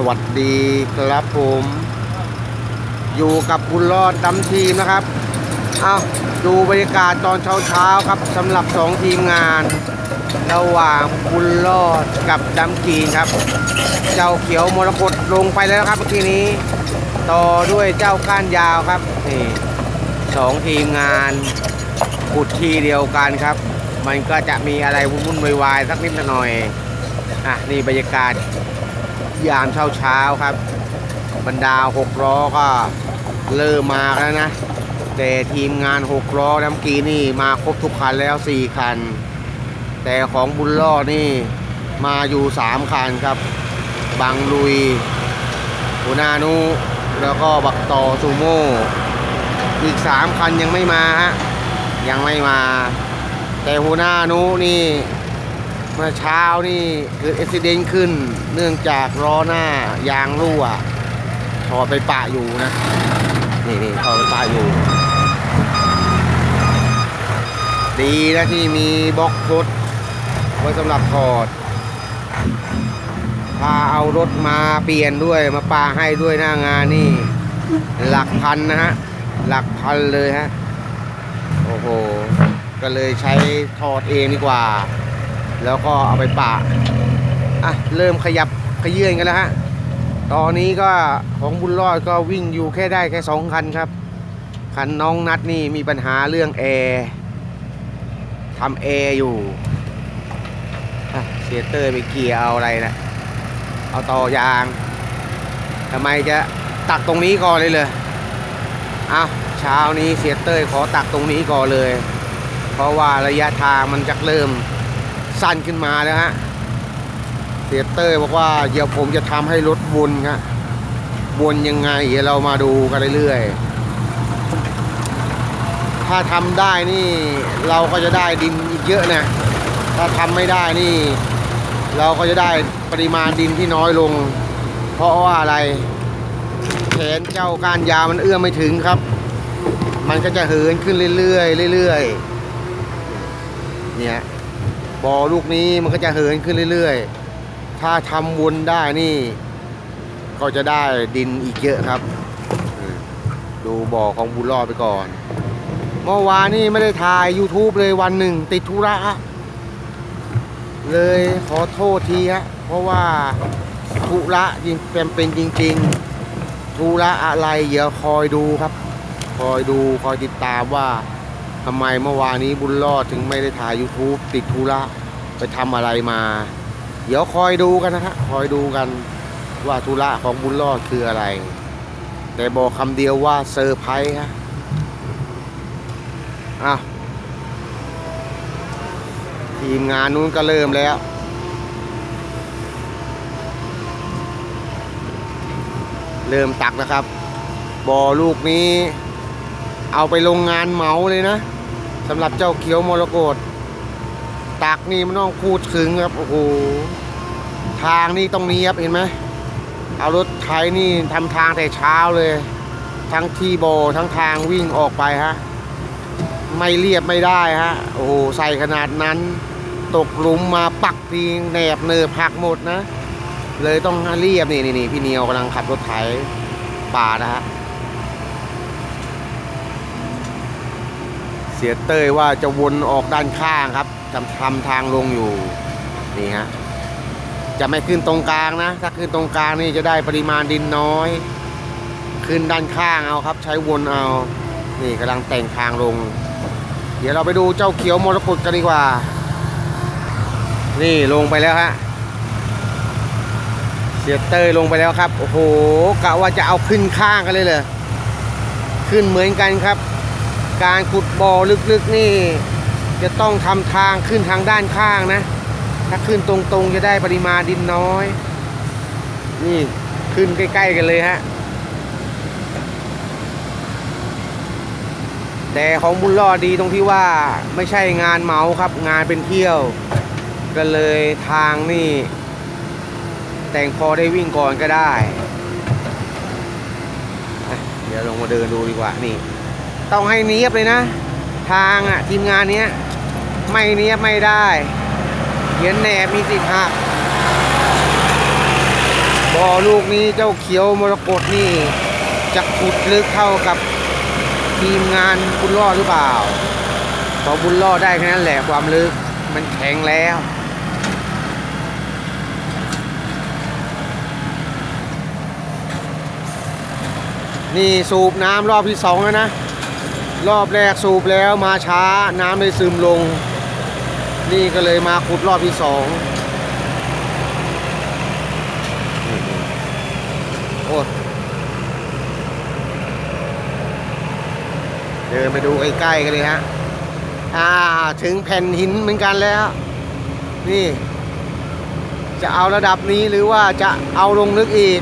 สวัสดีครับผม อยู่กับบุญรอดดำทีมนะครับ เอาดูบรรยากาศตอนเช้าๆครับสำหรับสองทีมงาน ระหว่างบุญรอดกับดำกีนครับ เจ้าเขียวมรกตลงไปแล้วครับเมื่อกี้นี้ ต่อด้วยเจ้าก้านยาวครับนี่สองทีมงานขุดทีเดียวกันครับ มันก็จะมีอะไรวุ่นๆวายๆสักนิดหน่อยอะนี่บรรยากาศ ยามเช้าๆครับ บรรดาหกล้อก็เริ่มมาแล้วนะ แต่ทีมงานหกล้อน้ำกีนี่มาครบทุกคันแล้วสี่คัน แต่ของบุญรอนี่มาอยู่สามคันครับ บางลุยหัวนานุ แล้วก็บักต่อซูโม่อีกสามคันยังไม่มาฮะยังไม่มา แต่หัวหน้านุนี่ เมื่อเช้านี่เกิดอุบิเหตุขึ้น เนื่องจากล้อหน้ายางรั่วถอดไปปะอยู่นะ นี่นี่ถอดไปปะอยู่ ดีนะที่มีบล็อกรถไว้สำหรับถอด พาเอารถมาเปลี่ยนด้วยมาปาให้ด้วยหน้างานนี่ หลักพันนะฮะ หลักพันเลยฮะ โอ้โห ก็เลยใช้ถอดเองดีกว่า แล้วก็เอาไปปะอะเริ่มขยับขยื่นกันแล้วฮะตอนนี้ก็ของบุญรอดก็วิ่งอยู่แค่ได้แค่สองคันครับคันน้องนัดนี่มีปัญหาเรื่องแอร์ทำแอร์อยู่เสียเตอร์ไปเกียร์เอาอะไรนะเอาต่อยางทำไมจะตักตรงนี้ก่อนเลยเลยอ้าวเช้านี้เสียเต้ยขอตักตรงนี้ก่อนเลย เพราะว่าระยะทางมันจะเริ่ม สั้นขึ้นมาแล้วฮะเสียเต้ยบอกว่าเดี๋ยวผมจะทำให้รถวนครับวนยังไง เดี๋ยวเรามาดูกันเรื่อยๆ ถ้าทำได้นี่เราก็จะได้ดินอีกเยอะนะ ถ้าทำไม่ได้นี่ เราก็จะได้ปริมาณดินที่น้อยลง เพราะว่าอะไรแขนเจ้าการยามันเอื้อมไม่ถึงครับ มันก็จะเหินขึ้นเรื่อยๆเรื่อยๆเนี่ย บอลูกนี้มันก็จะเหินขึ้นเรื่อยๆ ถ้าทำวนได้นี่ ก็จะได้ดินอีกเยอะครับ ดูบ่อของบุญรอดไปก่อน เมื่อวานนี่ไม่ได้ถ่าย YouTube เลยวันหนึ่งติดธุระเลยขอโทษทีฮะ เพราะว่าธุระจริงเป็นเป็นจริง ๆ ธุระอะไรเดี๋ยวคอยดูครับ คอยดูคอยติดตามว่า ทำไมเมื่อวานนี้บุญรอดถึงไม่ได้ถ่าย YouTube ติดธุระไปทำอะไรมา เดี๋ยวคอยดูกันนะฮะคอยดูกันว่าธุระของบุญรอดคืออะไร แต่บอกคำเดียวว่าเซอร์ไพรส์ฮะอ้าวทีมงานนู้นก็เริ่มแล้วเริ่มตักนะครับบ่อลูกนี้ เอาไปโรงงานเหมาเลยนะ สำหรับเจ้าเขียวมรกตตักนี่มันต้องพูดถึงครับ โอ้โห ทางนี่ต้องนี้ครับเห็นไหม เอารถไถนี่ทำทางแต่เช้าเลย ทั้งที่โบทั้งทางวิ่งออกไปฮะ ไม่เรียบไม่ได้ฮะ โอ้โห ใส่ขนาดนั้น ตกหลุมมาปักทีแหนบเนิบหักหมดนะ เลยต้องเรียบนี่นี่นี่พี่เนียวกำลังขับรถไถป่านะฮะ เสียเต้ยว่าจะวนออกด้านข้างครับทำทำทางลงอยู่นี่ฮะจะไม่ขึ้นตรงกลางนะ ถ้าขึ้นตรงกลางนี่จะได้ปริมาณดินน้อย ขึ้นด้านข้างเอาครับ ใช้วนเอา นี่กำลังแต่งทางลง เดี๋ยวเราไปดูเจ้าเขียวมรกตกันดีกว่า นี่ลงไปแล้วฮะเสียเตยลงไปแล้วครับ โอ้โหกะว่าจะเอาขึ้นข้างกันเลยเลยขึ้นเหมือนกันครับ การขุดบ่อลึกๆนี่ จะต้องทำทางขึ้นทางด้านข้างนะ ถ้าขึ้นตรงๆจะได้ปริมาณดินน้อย นี่ขึ้นใกล้ ๆ กันเลยฮะ แต่ของบุญรอดดีตรงที่ว่าไม่ใช่งานเหมาครับ งานเป็นเที่ยว ก็เลยทางนี่ แต่งพอได้วิ่งก่อนก็ได้ เดี๋ยวลงมาเดินดูดีกว่านี่ ต้องให้เนียบเลยนะ ทางอะทีมงานเนี้ยไม่เนียบไม่ได้เขียนแหนบมีสิทธิ์หักบ่อลูกนี้เจ้าเขียวมรกตนี่จะขุดลึกเท่ากับทีมงานบุญรอดหรือเปล่าพอบุญรอดได้แค่นั้นแหละความลึกมันแข็งแล้วนี่สูบน้ำรอบที่สองแล้วนะ รอบแรกสูบแล้วมาช้าน้ำเลยซึมลง นี่ก็เลยมาขุดรอบที่สองโอ้เดินไปดูใกล้ๆกันเลยฮะ อ่า ถึงแผ่นหินเหมือนกันแล้ว นี่ จะเอาระดับนี้หรือว่าจะเอาลงลึกอีก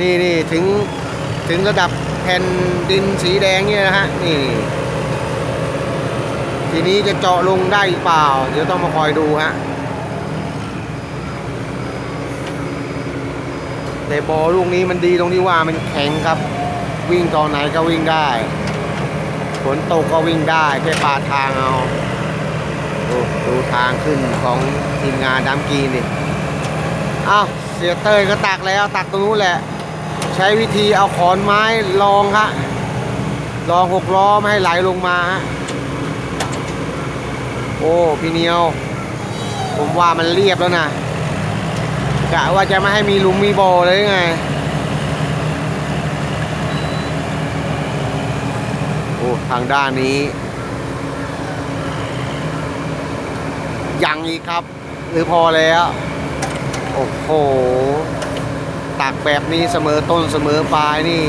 นี่นี่ถึงถึงระดับแผ่นดินสีแดงเนี่ยนะฮะนี่ทีนี้จะเจาะลงได้เปล่า เดี๋ยวต้องมาคอยดูฮะแต่บอลูกนี้มันดีตรงที่ว่ามันแข็งครับ วิ่งตอนไหนก็วิ่งได้ฝนตกก็วิ่งได้แค่ปาดทางเอาดูดูทางขึ้นของทีมงานดามกีนี่อ้าวเสียเตยก็ตักแล้วตักตรงนู้นแหละ ใช้วิธีเอาขอนไม้รองฮะรองหกล้อไม่ให้ไหลลงมาฮะโอ้พี่เนียว ผมว่ามันเรียบแล้วนะกะว่าจะไม่ให้มีลุมมีบอเลยไงโอ้ทางด้านนี้ยังอีกครับ หรือพอแล้ว โอ้โห ตักแบบนี้เสมอต้นเสมอปลายนี่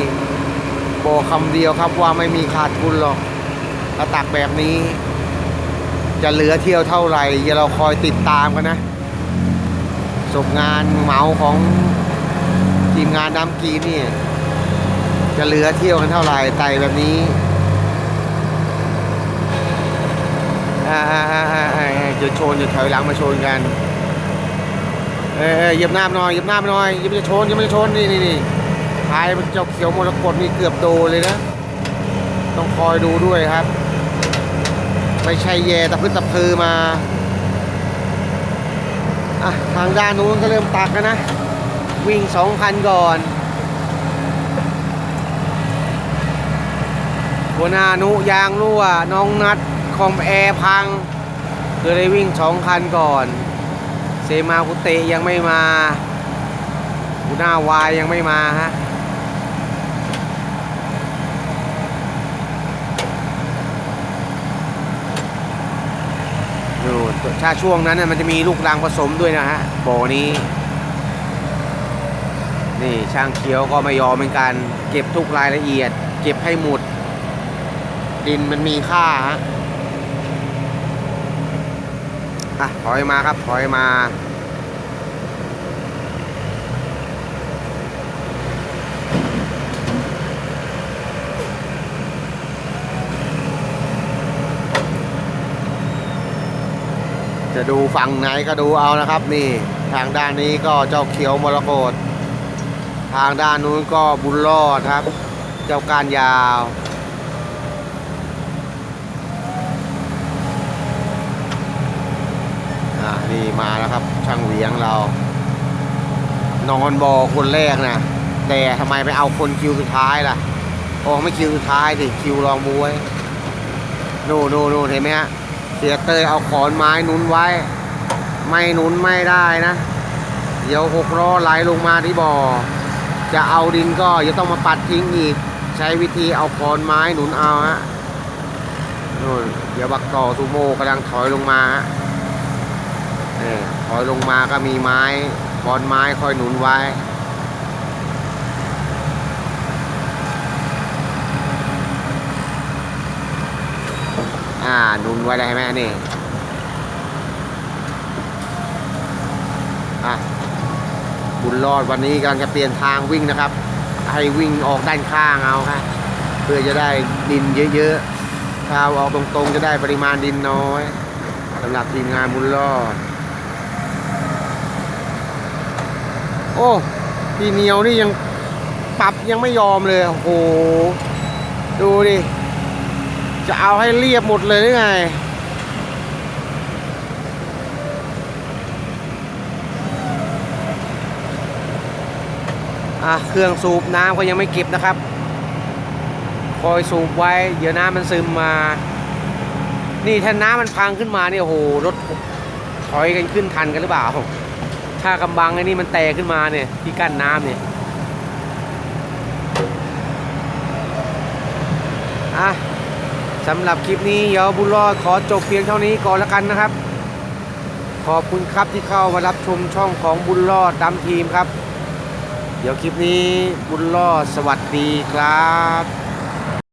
บอกคำเดียวครับว่าไม่มีขาดทุนหรอกถ้าตักแบบนี้ จะเหลือเที่ยวเท่าไหร่อย่าเราคอยติดตามกันนะจบงานเหมาของทีมงานน้ำกีนี่ จะเหลือเที่ยวกันเท่าไหร่ไต่แบบนี้อ่าอ่าอ่าอ่าอ่าจะชนจะถอยหลังมาชนกัน เออเหยียบหน้าหน่อยเหยียบหน้าหน่อยย่าไปชนย่าไปชนนี่นี่นี่พายเจ้าเขียวมรกตนี่เกือบโดนเลยนะ ต้องคอยดูด้วยครับ ไม่ใช่แย่ตะพื้นตะพือมาอะทางด้านนู้นก็เริ่มตักแล้วนะ วิ่งสองคันก่อนหัวหน้านุยางรั่วน้องนัดคอมแอร์พัง คือได้วิ่งสองคันก่อน เซมาคุเตยังไม่มากูหน้าวายยังไม่มาฮะนู่นถ้าช่วงนั้นน่ะมันจะมีลูกรังผสมด้วยนะฮะบ่อนี้ นี่ช่างเขียวก็ไม่ยอมเหมือนกัน เก็บทุกรายละเอียด เก็บให้หมด ดินมันมีค่าฮะ อะถอยมาครับถอยมาจะดูฝั่งไหนก็ดูเอานะครับ นี่ทางด้านนี้ก็เจ้าเขียวมรกตทางด้านนู้นก็บุญรอดครับ เจ้าการยาว อ่า นี่มาแล้วครับ ช่างเวียงเรานอนบอคนแรกนะแต่ทำไมไปเอาคนคิวสุดท้ายล่ะโอ้ไม่คิวสุดท้ายดิคิวรองบวยนู่นนู่นนู่นเห็นไหมฮะเสียเตยเอาขอนไม้หนุนไว้ ไม่หนุนไม่ได้นะ เดี๋ยวหกล้อไหลลงมาที่บ่อ จะเอาดินก็จะต้องมาปัดทิ้งอีก ใช้วิธีเอาขอนไม้หนุนเอาฮะนู่นเดี๋ยวบักต่อซูโม่กำลังถอยลงมาฮะ นี่ถอยลงมาก็มีไม้ขอนไม้คอยหนุนไว้อ่าหนุนไว้ได้ไหมนี่อะบุญรอดวันนี้กำลังจะเปลี่ยนทางวิ่งนะครับ ให้วิ่งออกด้านข้างเอาครับเพื่อจะได้ดินเยอะๆถ้าเอาออกตรงๆจะได้ปริมาณดินน้อยสำหรับทีมงานบุญรอด โอ้พี่เนียวนี่ยังปรับยังไม่ยอมเลย โอ้โห ดูดิ จะเอาให้เรียบหมดเลยหรือไง อะ เครื่องสูบน้ำก็ยังไม่เก็บนะครับ คอยสูบไว้ เดี๋ยวน้ำมันซึมมา นี่ถ้าน้ำมันพังขึ้นมาเนี่ยโอ้โห รถถอยกันขึ้นทันกันหรือเปล่า ถ้ากำบังไอ้นี่มันแตกขึ้นมาเนี่ย ที่กั้นน้ำเนี่ยอะสำหรับคลิปนี้เยวบุญรอดขอจบเพียงเท่านี้ก่อนล้วกันนะครับ ขอบคุณครับที่เข้ามารับชมช่องของบุญรอดดำทีมครับ เดี๋ยวคลิปนี้บุญรอดสวัสดีครับ